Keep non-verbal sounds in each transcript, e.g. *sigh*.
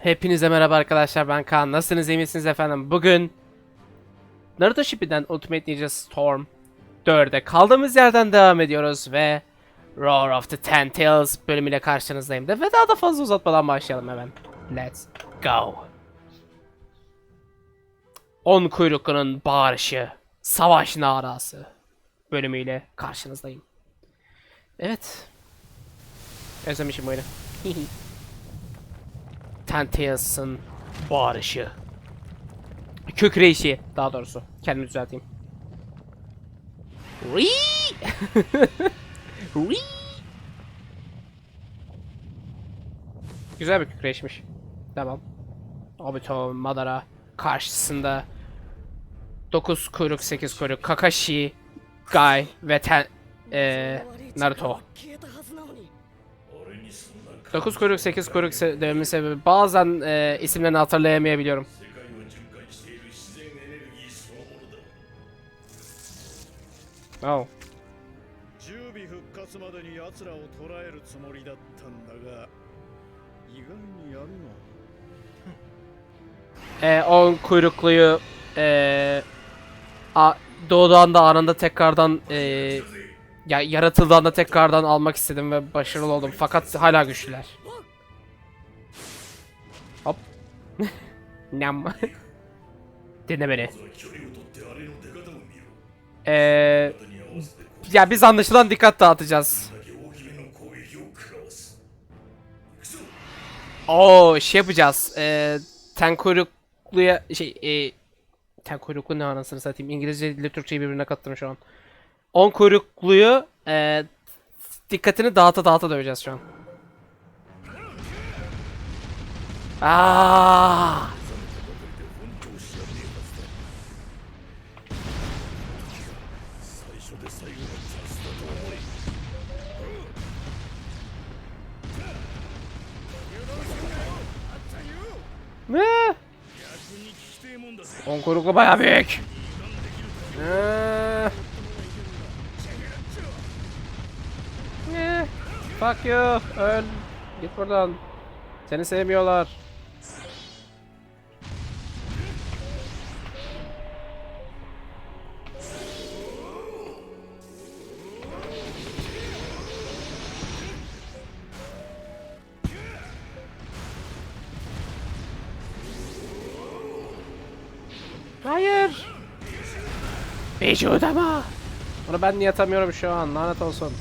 Hepinize merhaba arkadaşlar ben Kaan. Nasılsınız iyi misiniz efendim? Bugün Naruto Shippuden Ultimate Ninja Storm 4'e kaldığımız yerden devam ediyoruz ve Roar of the Ten Tails bölümüyle karşınızdayım da ve daha da fazla uzatmadan başlayalım hemen. Let's go. On kuyruklunun bağırışı, savaş narası bölümüyle karşınızdayım. Evet. Özlemişim oyunu. *laughs* Tantaeus'ın bağırışı. Kükreyişi daha doğrusu. Kendimi düzelteyim. *laughs* Güzel bir kükreşmiş. Tamam. Obito Madara karşısında 9 kuyruk 8 kuyruk Kakashi, Guy ve ten, eee, Naruto. 9 kuyruk 8 kuyruk se dememin sebebi bazen e, isimlerini hatırlayamayabiliyorum. Oh. e, on kuyrukluyu e, a, doğduğunda anında tekrardan e, ya yaratıldığında tekrardan almak istedim ve başarılı oldum. Fakat hala güçlüler. Hop. *laughs* Nem. *laughs* Dinle beni. Ee, ya biz anlaşılan dikkat dağıtacağız. Oo şey yapacağız. Ee, ten kuyrukluya şey e, ten kuyruklu ne anasını satayım. İngilizce ile Türkçeyi birbirine kattım şu an. 10 kuyrukluyu e, dikkatini dağıta dağıta döveceğiz şu an. Aa! Ne? 10 koruklu bayağı büyük. Ee... Fuck you. Öl. Git buradan. Seni sevmiyorlar. Hayır. Vücuduma. Bunu ben niye atamıyorum şu an? Lanet olsun.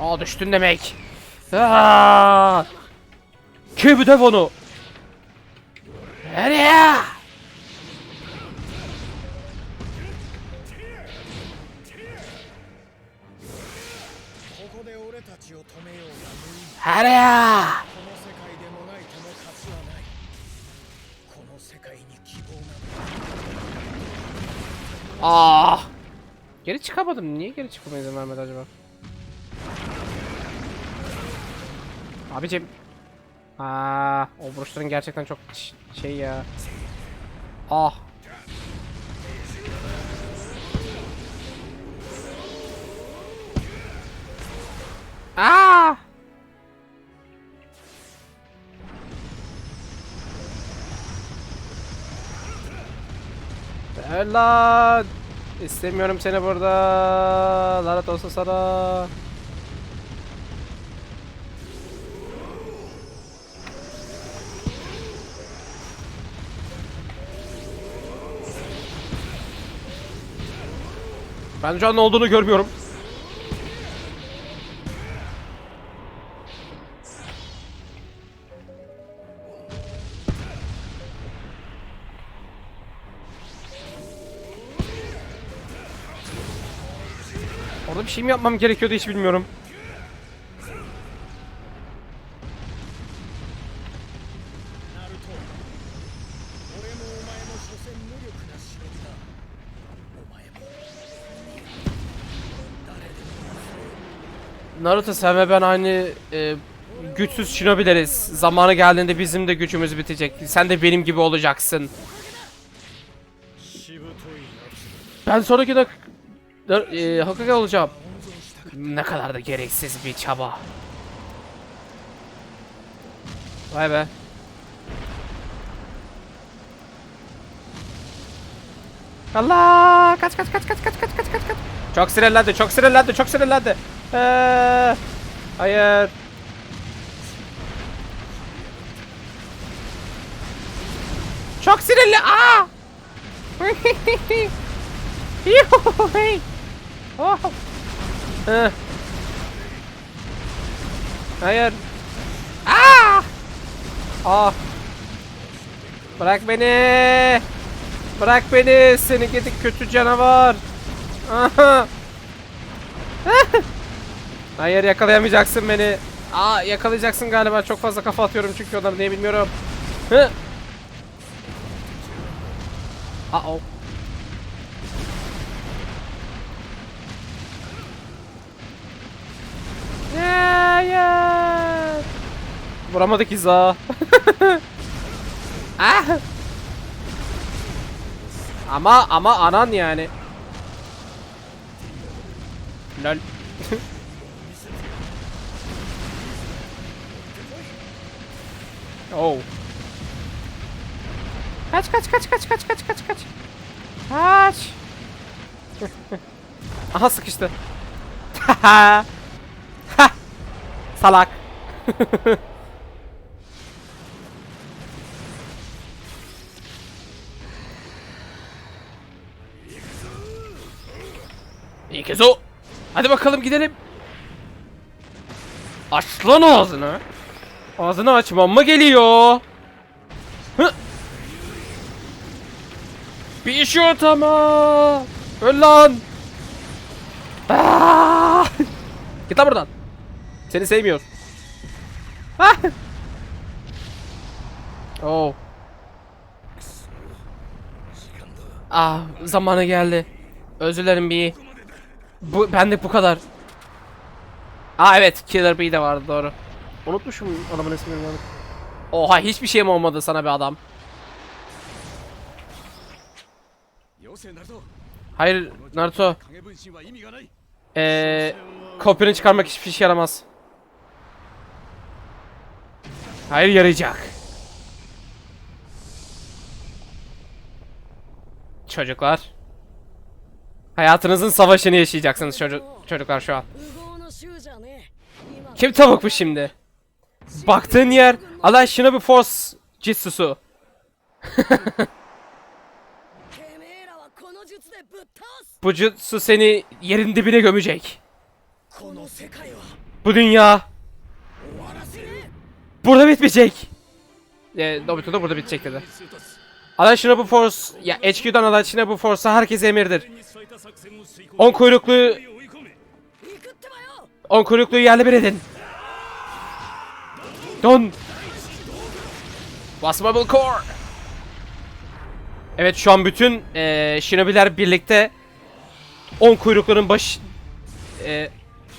Aa düştün demek. Aa! Kübü de bunu. Nereye? Nereye? Ah! Geri çıkamadım. Niye geri çıkmaya izin vermedi acaba? Abicim. Aa, o vuruşların gerçekten çok şey ya. Ah. Aa! Lan! İstemiyorum seni burada. Lanet olsun sana. Ben şu an ne olduğunu görmüyorum. Orada bir şey mi yapmam gerekiyordu hiç bilmiyorum. Naruto sen ve ben aynı e, güçsüz shinobileriz. Zamanı geldiğinde bizim de gücümüz bitecek. Sen de benim gibi olacaksın. Ben sonraki de e, Hokage olacağım. Ne kadar da gereksiz bir çaba. Vay be. Allah kaç kaç kaç kaç kaç kaç kaç kaç. kaç. Çok sinirlendi, çok sinirlendi, çok sinirlendi. Ee, hayır. Çok sinirli. Aa! *laughs* Oh. Hı. Hayır. Aa! Ah. Bırak beni. Bırak beni seni gidi kötü canavar. Aha. *laughs* Hayır yakalayamayacaksın beni. Aa yakalayacaksın galiba. Çok fazla kafa atıyorum çünkü onları niye bilmiyorum. Hı. Aa o. Hayır. Vuramadık İza. *laughs* ah. Ama ama anan yani. Lol. *laughs* oh. Kaç kaç kaç kaç kaç kaç kaç kaç. Kaç. *laughs* Aha sıkıştı. Ha. *laughs* Salak. *laughs* İyi kez o. Hadi bakalım gidelim. Aç lan ağzını. Ağzını açmam mı geliyor? Hı? Bir iş yok ama. Öl lan. Ah! Git lan buradan. Seni sevmiyor. Ah! Oh. Ah zamanı geldi. Özür dilerim bir. Bu, ben de bu kadar. Aa evet Killer Bee de vardı doğru. Unutmuşum adamın ismini yani. Oha hiçbir şeyim olmadı sana be adam. Hayır Naruto. Eee kopyanı çıkarmak hiçbir şey yaramaz. Hayır yarayacak. Çocuklar. Hayatınızın savaşını yaşayacaksınız çocuk çocuklar şu an. Kim tavuk bu şimdi? Baktığın yer Allah şuna bir force Jitsu'su. *laughs* Bu jutsu seni yerin dibine gömecek. Bu dünya burada bitmeyecek. E, Nobito da burada bitecek dedi. Alan Shinobu Force, ya HQ'dan Alan Shinobu Force'a herkese emirdir. On kuyruklu... On kuyruklu yerli bir edin. Don. Basmable Core. Evet şu an bütün eee Shinobi'ler birlikte on kuyruklunun baş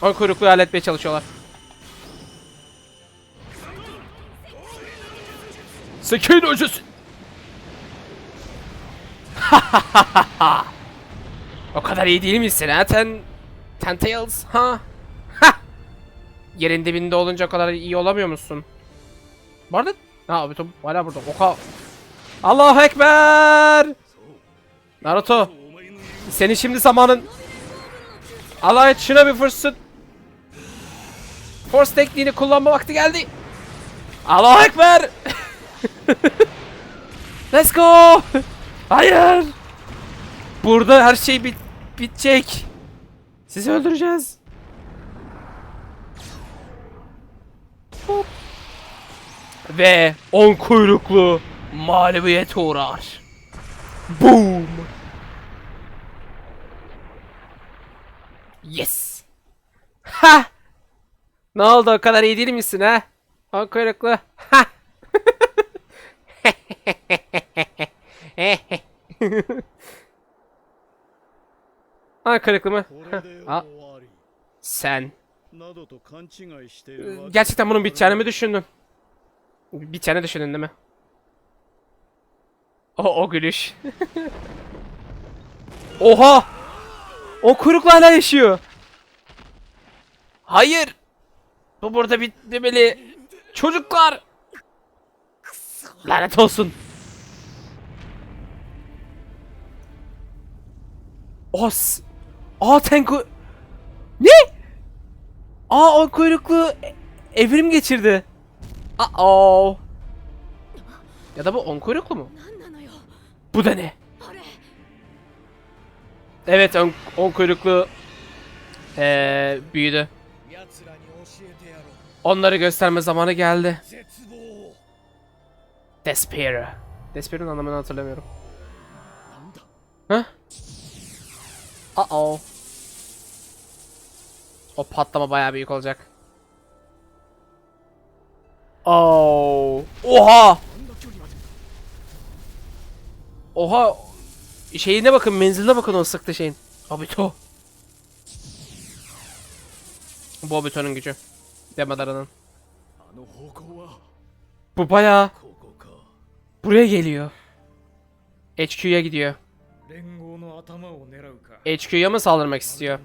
on kuyruklu halletmeye çalışıyorlar. Sekin öcüsü. *laughs* o kadar iyi değil misin ha ten ten tails ha? Ha! yerin dibinde olunca kadar iyi olamıyor musun? Bu arada... Ha abi top hala burada. Oka... Allahu Ekber! Naruto! Senin şimdi zamanın... Allah et şuna bir fırsat. Force tekniğini kullanma vakti geldi. Allahu Ekber! *laughs* Let's go! Hayır! Burada her şey bit bitecek. Sizi öldüreceğiz. Ve on kuyruklu mağlubiyete uğrar. Boom. Yes. Ha. Ne oldu o kadar iyi değil misin ha? On kuyruklu. Ha. Ankara kırıklı mı? Ha. Sen Gerçekten bunun biteceğini mi düşündün? Biteceğini düşündün değil mi? O, o gülüş. *laughs* Oha! O kuyrukla hala yaşıyor. Hayır! Bu burada bitmemeli. Çocuklar! Lanet olsun. Os. Aa Tengu. Ne? Aa o kuyruklu evrim geçirdi. Aa. -oh. Ya da bu on kuyruklu mu? Bu da ne? Evet on, on kuyruklu ee, büyüdü. Onları gösterme zamanı geldi. Despair. Despair'in anlamını hatırlamıyorum. Hah? Uh-oh. O patlama baya büyük olacak. Oo. Oha! Oha! Şeyine bakın, menziline bakın o sıktı şeyin. Obito. Bu Obito'nun gücü. Demadara'nın. Bu baya buraya geliyor. HQ'ya gidiyor. HQ'ya mı saldırmak istiyor?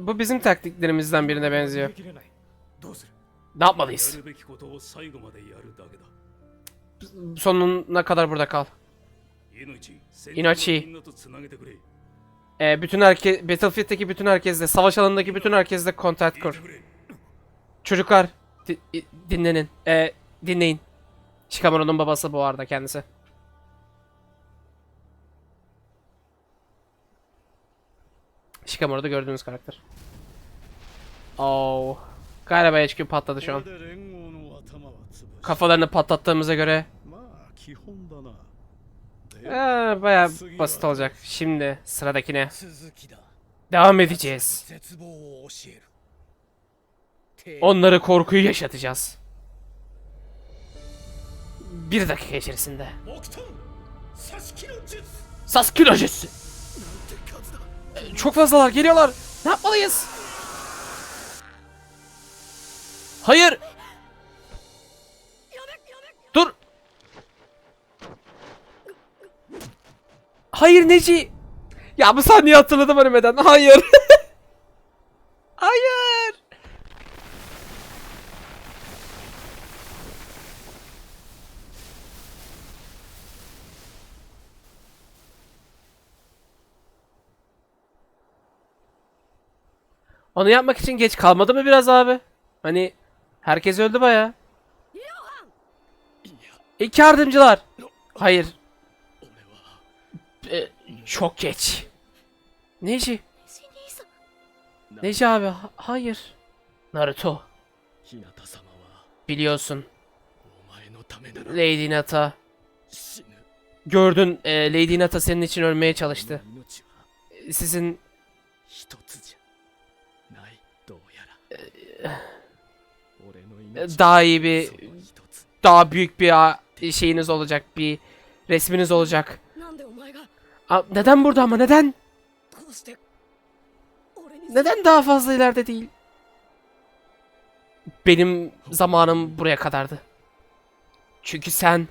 Bu bizim taktiklerimizden birine benziyor. Ne yapmalıyız? Sonuna kadar burada kal. Inochi. Ee, bütün herkes, Battlefield'deki bütün herkesle, savaş alanındaki bütün herkesle kontak kur. Çocuklar, di dinlenin. Ee, dinleyin. Shikamuro'nun babası bu arada kendisi. Shikamaru'da gördüğünüz karakter. Oo. Galiba HQ patladı şu an. Kafalarını patlattığımıza göre. Ee, Baya basit olacak. Şimdi sıradakine. Devam edeceğiz. Onları korkuyu yaşatacağız. Bir dakika içerisinde. Sasuke no çok fazlalar geliyorlar. Ne yapmalıyız? Hayır. Dur. Hayır Neci. Ya bu sahneyi hatırladım ölmeden. Hayır. *laughs* Hayır. Onu yapmak için geç kalmadı mı biraz abi? Hani herkes öldü baya. İlk yardımcılar. Hayır. E, çok geç. Neji. Neji abi ha hayır. Naruto. Biliyorsun. Lady Nata. Gördün e, Lady Nata senin için ölmeye çalıştı. Sizin daha iyi bir daha büyük bir şeyiniz olacak bir resminiz olacak. A neden burada ama neden? Neden daha fazla ileride değil? Benim zamanım buraya kadardı. Çünkü sen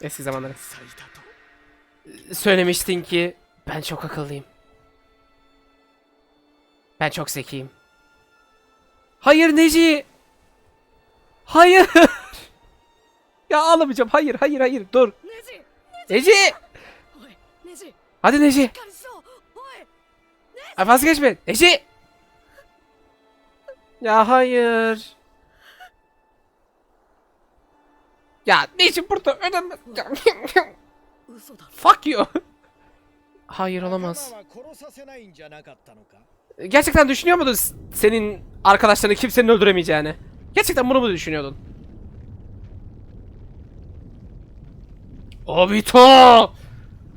eski zamanları söylemiştin ki ben çok akıllıyım. Ben çok zekiyim. Hayır Neci! Hayır! *laughs* ya ağlamayacağım. Hayır, hayır, hayır. Dur. Neci! Neci! Neci! Hadi Neci! Ay vazgeçme. Neci! Ya hayır. Ya Neci burada önemli. Fuck you. *laughs* Hayır olamaz. Gerçekten düşünüyor muydun senin arkadaşlarını kimsenin öldüremeyeceğini? Gerçekten bunu mu düşünüyordun? Obito!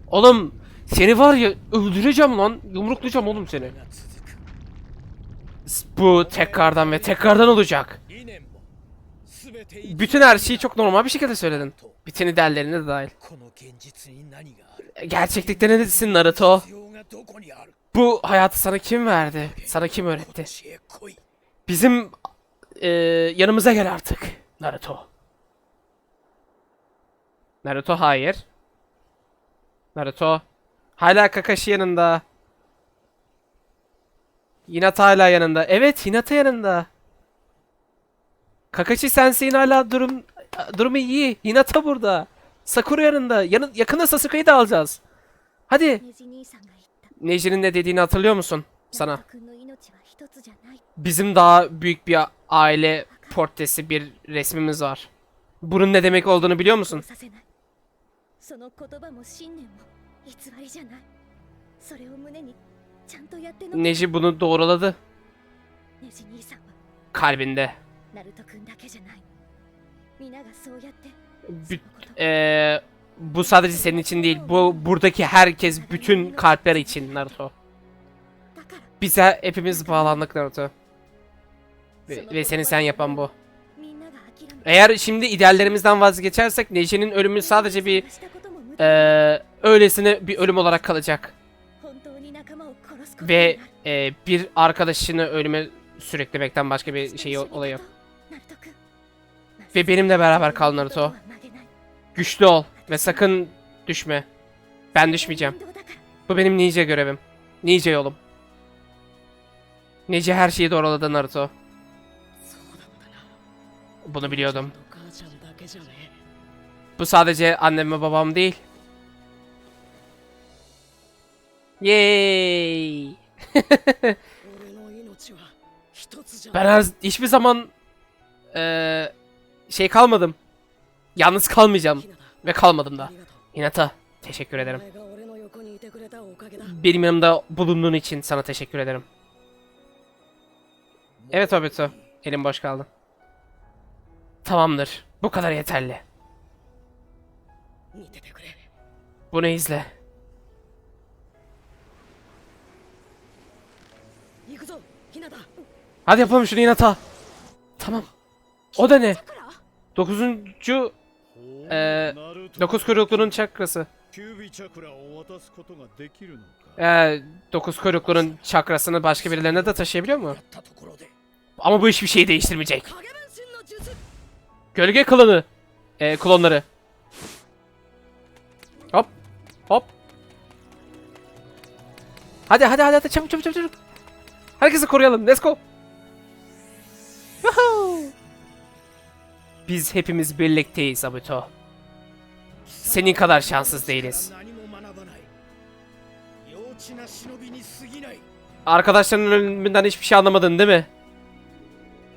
Oğlum seni var ya öldüreceğim lan. Yumruklayacağım oğlum seni. Bu tekrardan ve tekrardan olacak. Bütün her şeyi çok normal bir şekilde söyledin. Bütün ideallerine de dahil. Gerçeklikte neredesin Naruto? Bu hayatı sana kim verdi? Sana kim öğretti? Bizim e, yanımıza gel artık Naruto. Naruto hayır. Naruto. Hala Kakashi yanında. Hinata hala yanında. Evet Hinata yanında. Kakashi Sensei'nin hala durum durumu iyi. Hinata burada. Sakura yanında. Yan, yakında Sasuke'yi de alacağız. Hadi. Neji'nin ne dediğini hatırlıyor musun sana? Bizim daha büyük bir aile portresi bir resmimiz var. Bunun ne demek olduğunu biliyor musun? Neji bunu doğruladı. Kalbinde. Büt, ee, bu sadece senin için değil. Bu buradaki herkes bütün kalpler için Naruto. Bize hepimiz bağlandık Naruto. Ve, ve seni sen yapan bu. Eğer şimdi ideallerimizden vazgeçersek Neji'nin ölümü sadece bir e, öylesine bir ölüm olarak kalacak. Ve e, bir arkadaşını ölüme sürüklemekten başka bir şey olayı yok. Ve benimle beraber kal Naruto. Güçlü ol. Ve sakın düşme. Ben düşmeyeceğim. Bu benim ninja görevim. Ninja yolum. Ninja her şeyi doğruladı Naruto. Bunu biliyordum. Bu sadece annem ve babam değil. Yay! *laughs* ben her, hiçbir zaman e, şey kalmadım. Yalnız kalmayacağım. Ve kalmadım da. Hinata teşekkür ederim. Benim yanımda bulunduğun için sana teşekkür ederim. Evet Obito. Elim boş kaldı. Tamamdır. Bu kadar yeterli. Bunu izle. Hadi yapalım şunu Hinata. Tamam. O da ne? Dokuzuncu ee, dokuz kuyruklunun çakrası. Ee, dokuz kuyruklunun çakrasını başka birilerine de taşıyabiliyor mu? Ama bu hiçbir şeyi değiştirmeyecek. Gölge klanı. Ee, klonları. Hop. Hop. Hadi hadi hadi, hadi. çabuk çabuk çabuk çabuk. Herkesi koruyalım. Let's go. Woohoo. Biz hepimiz birlikteyiz Abuto. Senin kadar şanssız değiliz. Arkadaşlarının ölümünden hiçbir şey anlamadın değil mi?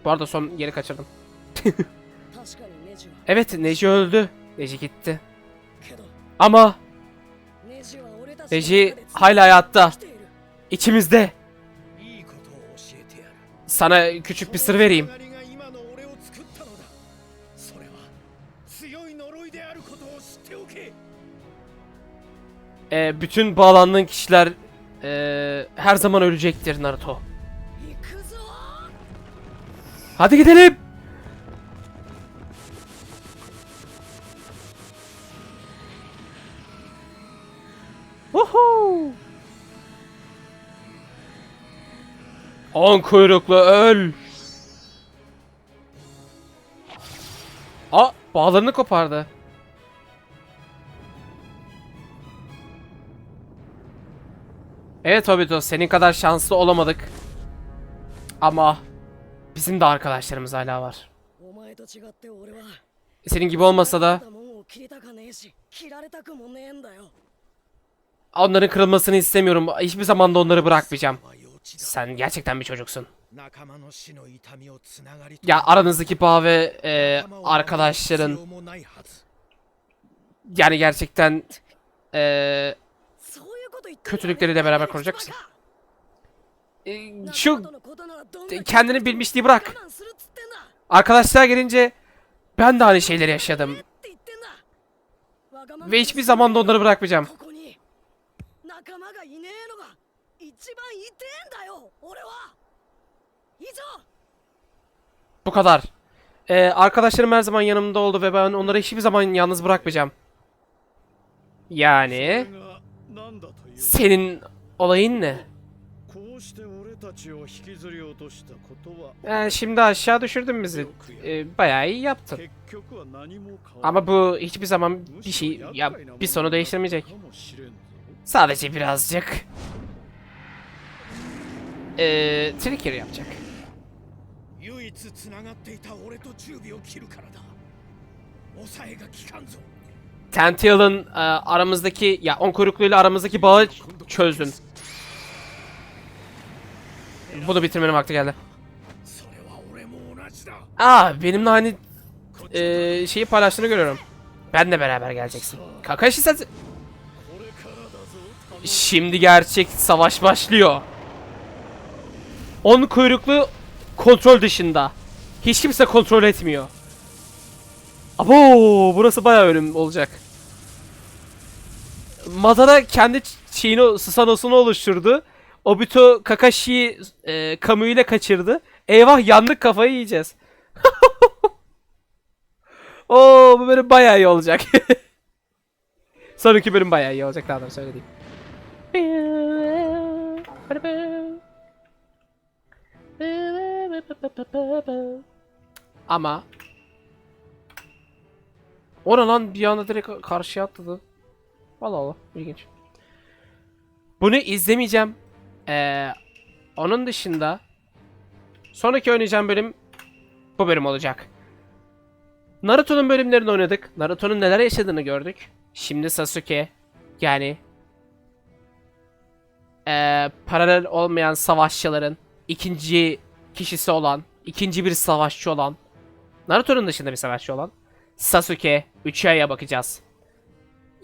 Bu arada son yeri kaçırdım. *laughs* evet Neji öldü. Neji gitti. Ama Neji hala hayatta. İçimizde. Sana küçük bir sır vereyim. e, bütün bağlandığın kişiler e, her zaman ölecektir Naruto. Hadi gidelim. Woohoo! On kuyruklu öl. Aa, bağlarını kopardı. Evet Obito senin kadar şanslı olamadık. Ama bizim de arkadaşlarımız hala var. Senin gibi olmasa da onların kırılmasını istemiyorum. Hiçbir zaman da onları bırakmayacağım. Sen gerçekten bir çocuksun. Ya aranızdaki bağ ve e, arkadaşların yani gerçekten e, kötülükleri de beraber koruyacaksın. Ee, şu kendini bilmişliği bırak. Arkadaşlar gelince ben de aynı şeyleri yaşadım. Ve hiçbir zaman da onları bırakmayacağım. Bu kadar. Ee, arkadaşlarım her zaman yanımda oldu ve ben onları hiçbir zaman yalnız bırakmayacağım. Yani... Senin olayın ne? Yani şimdi aşağı düşürdün bizi. Ee, bayağı iyi yaptın. Ama bu hiçbir zaman bir şey ya bir sonu değiştirmeyecek. Sadece birazcık ee, trigger yapacak. Tentail'ın e, aramızdaki ya on kuyrukluyla aramızdaki bağı çözdün. Bunu bitirmenin vakti geldi. Aa benimle hani e, şeyi paylaştığını görüyorum. Benle beraber geleceksin. Kakashi sen... Şimdi gerçek savaş başlıyor. On kuyruklu kontrol dışında. Hiç kimse kontrol etmiyor. Abo burası bayağı ölüm olacak. Madara kendi şeyini, Susanos'unu oluşturdu. Obito Kakashi'yi e, Kamui ile kaçırdı. Eyvah yandık kafayı yiyeceğiz. *laughs* Oo bu bölüm bayağı iyi olacak. *laughs* Sonraki bölüm bayağı iyi olacak daha doğrusu öyle diyeyim. Ama o ne lan bir anda direkt karşıya atladı. Allah Allah ilginç. Bunu izlemeyeceğim. Ee, onun dışında sonraki oynayacağım bölüm bu bölüm olacak. Naruto'nun bölümlerini oynadık. Naruto'nun neler yaşadığını gördük. Şimdi Sasuke yani eee, paralel olmayan savaşçıların ikinci kişisi olan, ikinci bir savaşçı olan, Naruto'nun dışında bir savaşçı olan Sasuke Uchiha'ya bakacağız.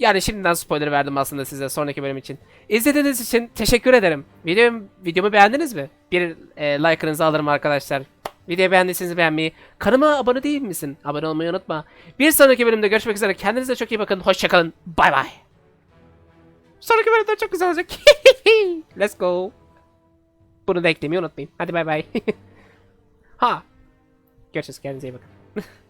Yani şimdiden spoiler verdim aslında size sonraki bölüm için. İzlediğiniz için teşekkür ederim. Videom, videomu beğendiniz mi? Bir e, like'ınızı alırım arkadaşlar. Videoyu beğendiyseniz beğenmeyi, kanalıma abone değil misin? Abone olmayı unutma. Bir sonraki bölümde görüşmek üzere. Kendinize çok iyi bakın. Hoşçakalın. Bay bay. Sonraki bölümde çok güzel olacak. *laughs* Let's go. Bunu da eklemeyi unutmayın. Hadi bay bay. *laughs* ha. Görüşürüz. Kendinize iyi bakın. *laughs*